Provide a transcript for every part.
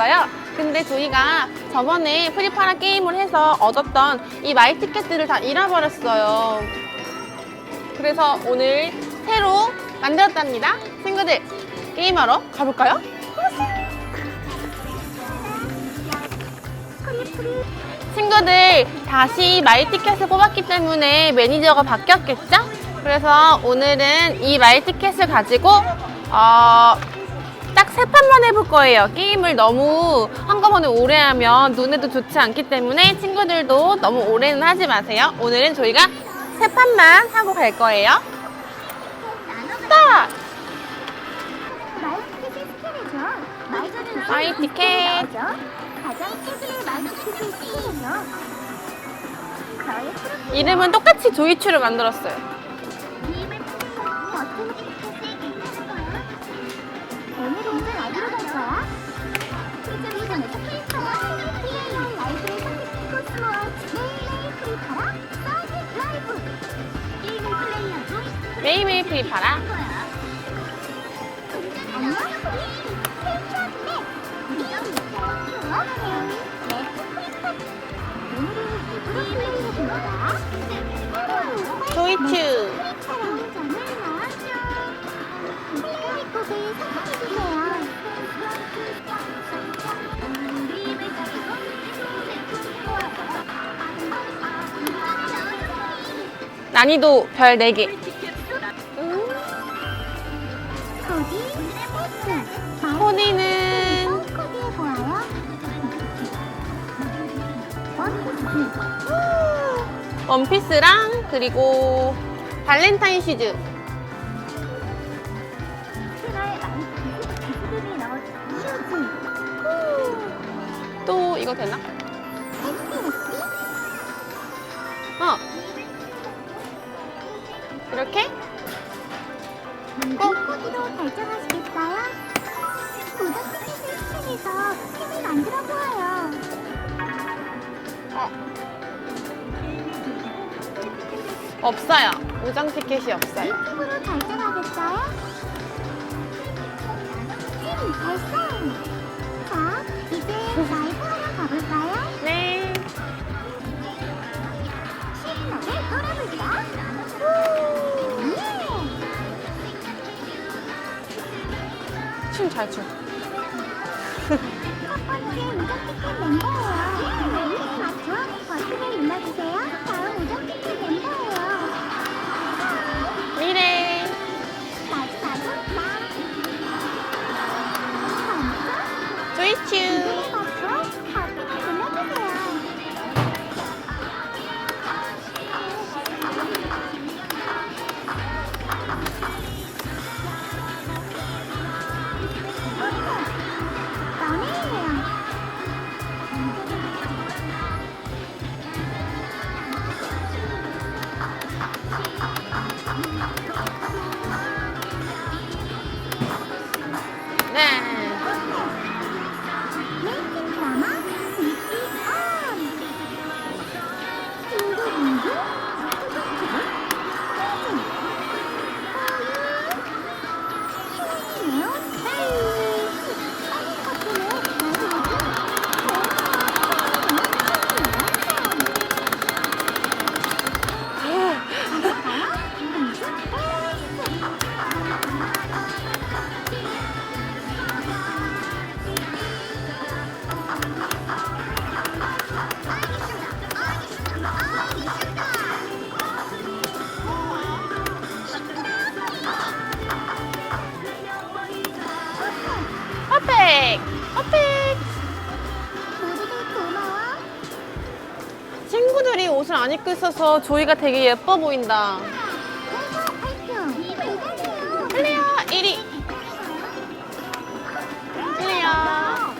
왔어요 근데 조이가 저번에 프리파란 게임을 해서 얻었던 이 마이 티켓들을 다 잃어버렸어요 그래서 오늘 새로 만들었답니다 친구들 게임하러 가볼까요? 친구들 다시 마이 티켓을 뽑았기 때문에 매니저가 바뀌었겠죠? 그래서 오늘은 이 마이 티켓을 가지고 어, 딱 세 판만 해볼 거예요. 게임을 너무 한꺼번에 오래 하면 눈에도 좋지 않기 때문에 친구들도 너무 오래는 하지 마세요. 오늘은 저희가 세 판만 하고 갈 거예요. 스타트! 마이 티켓을 스캔해줘. 마이 티켓. 가장 최근의 마이 티켓을 스캔해줘. 너의 프로필 이름은 똑같이 조이추를 만들었어요. 갈 라이브를 선택 코스모와 매일매일 프리파라 라이브 게임을 플레이하고 매일매일 프리파. 오늘은? 조이추. 난이도 별 4개. 코디, 포트, 코디는. 원피스. 원피스랑 그리고 발렌타인 시즈. 7월 많이 기습을 넣어준 슈즈. 또 이거 되나? 어. 이렇게? 이 코디로 결정하시겠어요? 고정 티켓을 스캔해서 팬을 만들어 보아요. 어. 없어요. 우정 티켓이 없어요. 이쪽으로 결정하겠어요? 춤 잘 춰. 티켓 멤버예 갖고 있어서 조이가 되게 예뻐 보인다. 클리야, 이리. 클리야.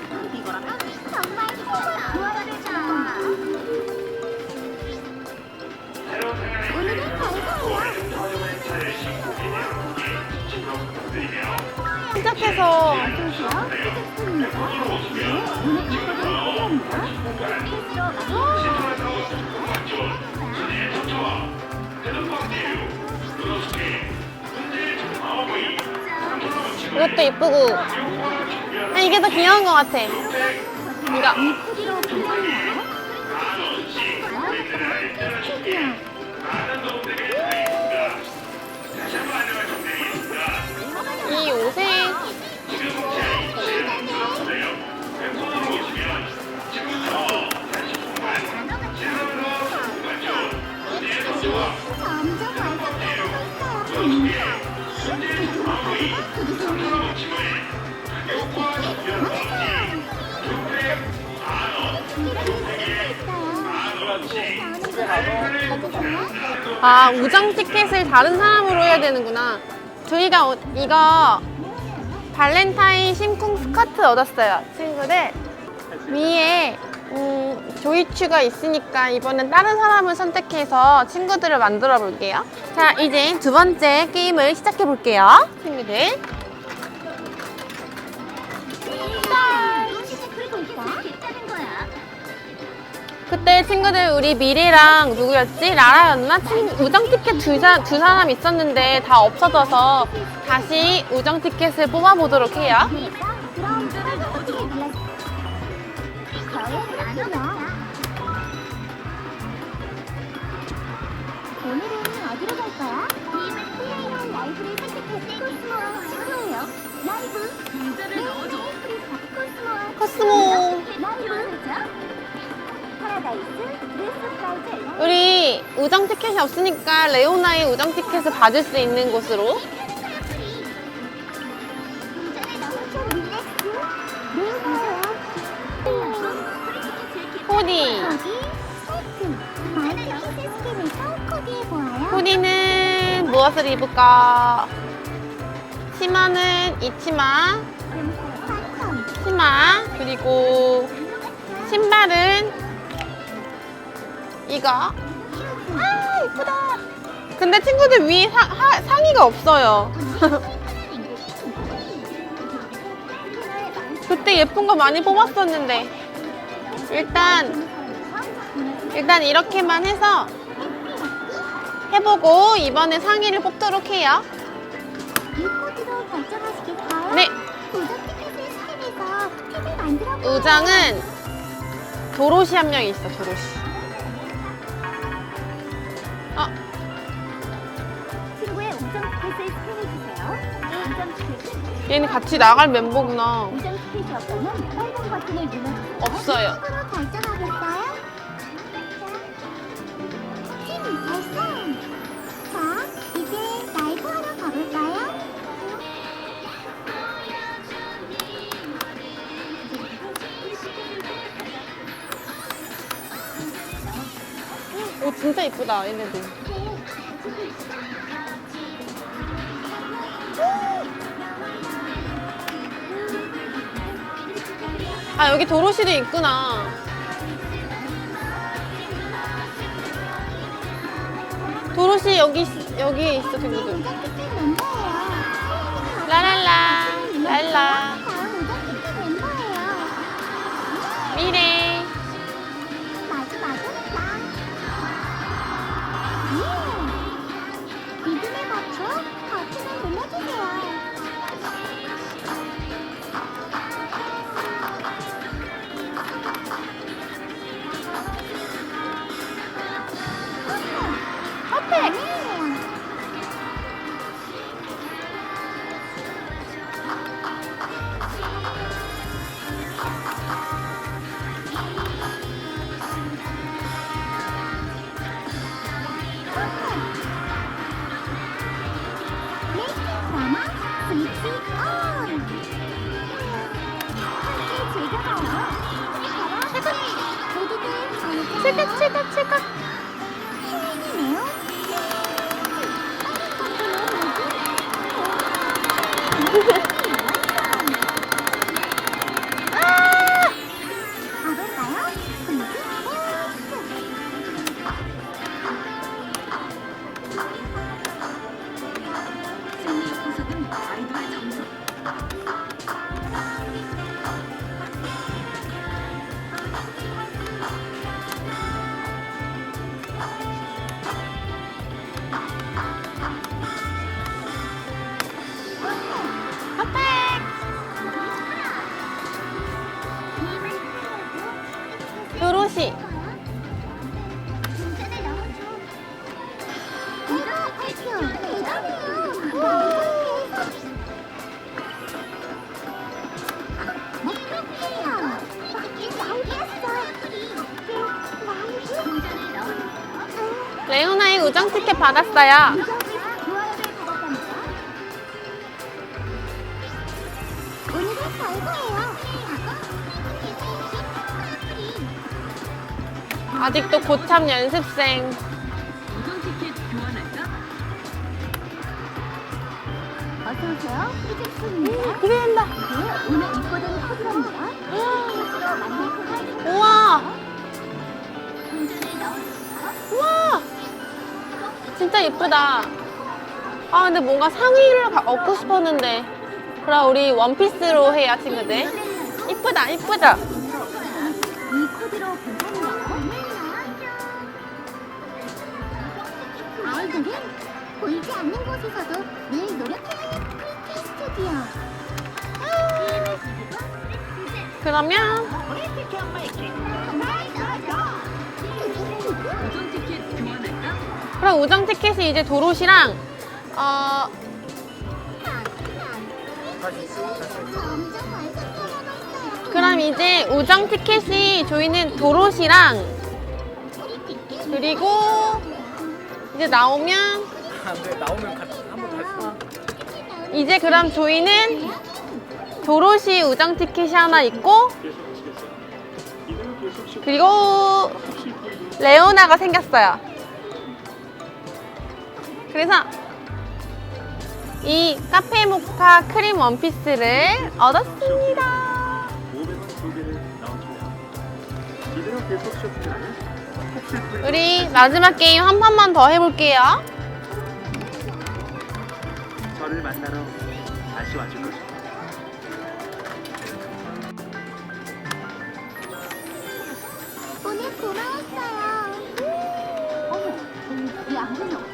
시작해서. 이것도 이쁘고. 아, 이게 더 귀여운 것 같아. 크기 아 우정 티켓을 다른 사람으로 해야 되는구나. 저희가 어- 이거 발렌타인 심쿵 스커트 얻었어요, 친구들. 위에 음, 조이추가 있으니까 이번엔 다른 사람을 선택해서 친구들을 만들어 볼게요. 자, 이제 두 번째 게임을 시작해 볼게요, 친구들. 그때 친구들 우리 미래랑 누구였지? 라라였나? 친, 우정 티켓 두, 사, 두 사람 있었는데 다 없어져서 다시 우정 티켓을 뽑아보도록 해요. 그럼 어떻게 불렀어? 저의 나눠라. 오늘은 어디로 갈 거야? 플레이한 라이브를 선택해 코스모와 친구예요. 라이브 문제를 넣어줘. 코스모와 코스모. 우리 우정 티켓이 없으니까 레오나의 우정 티켓을 받을 수 있는 곳으로 코디. 코디는 무엇을 입을까? 치마는 이 치마, 치마 그리고 신발은 이거. 아 이쁘다. 근데 친구들 위에 사- 하- 상의가 없어요. 그때 예쁜 거 많이 뽑았었는데 일단 일단 이렇게만 해서 해보고 이번에 상의를 뽑도록 해요. 네. 우정은 도로시 한명 있어 도로시. 얘는 같이 나갈 멤버구나. 빨간 버튼을. 없어요. 친구로 결정하겠어요? 팀 발성! 자, 이제 라이브 하러 가볼까요? 오 진짜 이쁘다 얘네들. 아 여기 도로시도 있구나. 도로시 여기 있- 여기 있어 친구들. 라랄라 랄라. 미래. 우정 티켓 받았어요. 아직도 고참 연습생. 어서 오세요. 네, 오늘 입고된 코드랍니다. 코드로 코드. 우와, 진짜 예쁘다. 아, 근데 뭔가 상의를 가- 얻고 싶었는데. 그럼 우리 원피스로 해요, 친구들. 이쁘다, 이쁘다. 그러면 그럼 우정 티켓이 이제 도로시랑 어. 그럼 이제 우정 티켓이 저희는 도로시랑 그리고 이제 나오면 나오면 같이 한번 다시 이제 그럼 저희는 도로시 우정 티켓이 하나 있고 그리고 레오나가 생겼어요. 그래서 이 카페 모카 크림 원피스를 얻었습니다. 500원 두 개를 넣어줘요. 이대로 계속 쇼핑하면 혹시 우리 마지막 게임 한 번만 더 해볼게요. 저를 만나러 다시 와줄 거죠. 오늘 고마웠어요. 어머, 이 안경이 어떻지? 안경, 안경.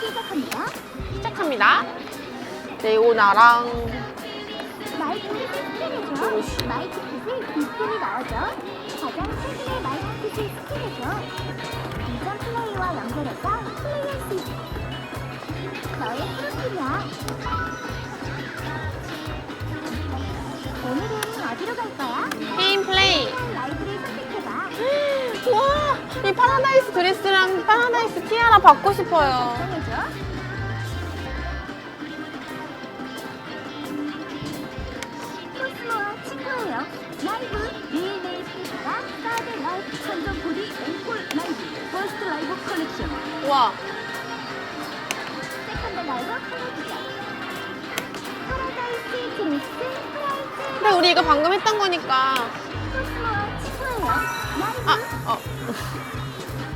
시작합니다. 시작합니다. 레오나랑 마이크 뒷분이 나오죠. 가장 최근의 마이크 스캔해줘. 이전 플레이와 연결해서 플레이할 수 있어. 너의 프로필이야. 오늘은 어디로 갈 거야? 게임 플레이. 선택해봐. 와, 이 파라다이스 드레스랑 파라다이스 티아라 받고 싶어요. 정해줘. 코스모와 친구예요. 라이브 매일매일 스피커가 사드 라이브 선정 코디 앵콜 라이브 퍼스트 라이브 커넥션 와, 세컨드 라이브 커넥션. 파라다이스 드레스 프라이즈 근데 우리 이거 방금 했던 거니까. 아, 어.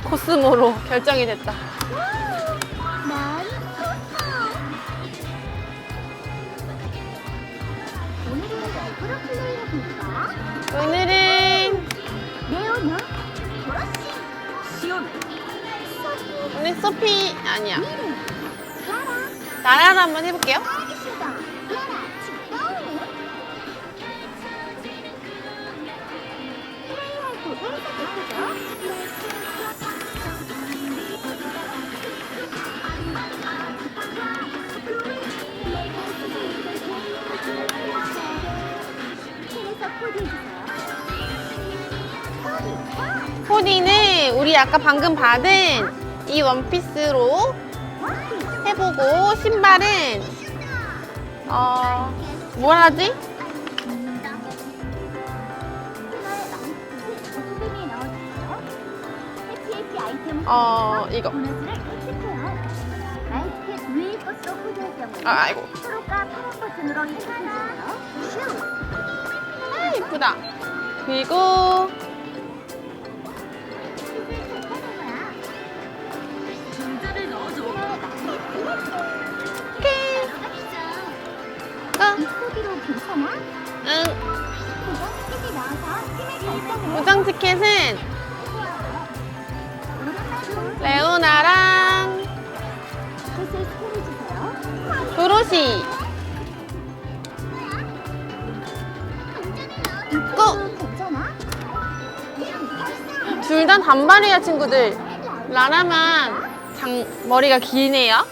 코스모로 결정이 됐다. 난. 오늘은 라이브로 플레이해볼까? 오늘은 레오나, 시온 소피, 오늘 소피 아니야. 미르, 라라, 나라를 한번 해볼게요. 와! 코디는 우리 아까 방금 받은 이 원피스로 원피스. 해보고 신발은 어, 뭘 하지? 어, 이거. 아, 아이고. 아, 이쁘다. 그리고 다 단발이야, 친구들. 라라만 장, 머리가 기네요.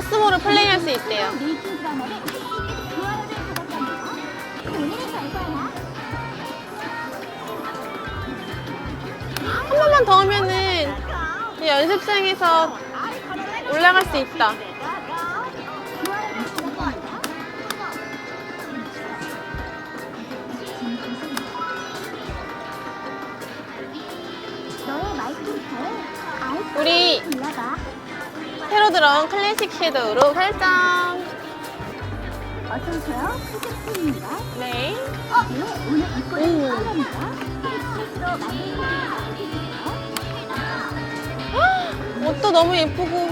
코스모를 플레이할 수 있대요. 한 번만 더 하면은 이 연습생에서 올라갈 수 있다. 들어온 클래식 섀도우로 설정. 어서오세요. 프로젝트입니다. 네. 어, 네, 오늘 입고는 오. 컬러입니다. 스트레스로 만든 코디가 옷도 너무 예쁘고.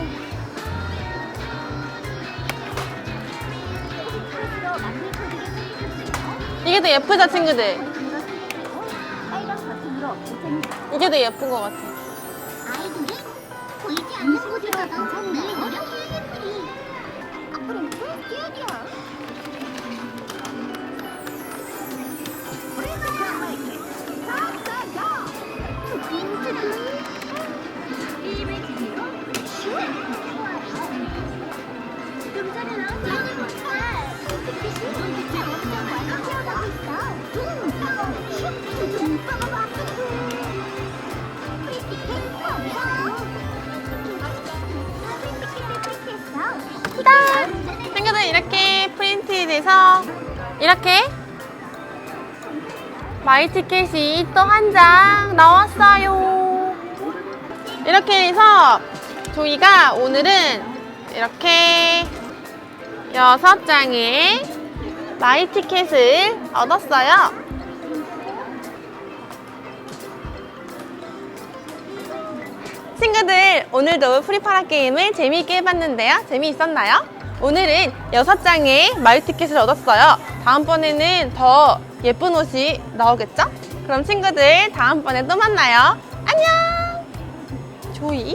이게 더 예쁘다, 친구들. 빨간 버튼으로 결정입니다. 이게 더 예쁜 것 같아. 아이들은 보이지 않는 코디가 괜찮은 이렇게 마이 티켓이 또 한 장 나왔어요. 이렇게 해서 저희가 오늘은 이렇게 여섯 장의 마이 티켓을 얻었어요. 친구들 오늘도 프리파라 게임을 재미있게 해봤는데요. 재미있었나요? 오늘은 6장의 마이 티켓을 얻었어요. 다음번에는 더 예쁜 옷이 나오겠죠? 그럼 친구들 다음번에 또 만나요. 안녕! 조이?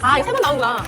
아, 이거 세번 나온구나.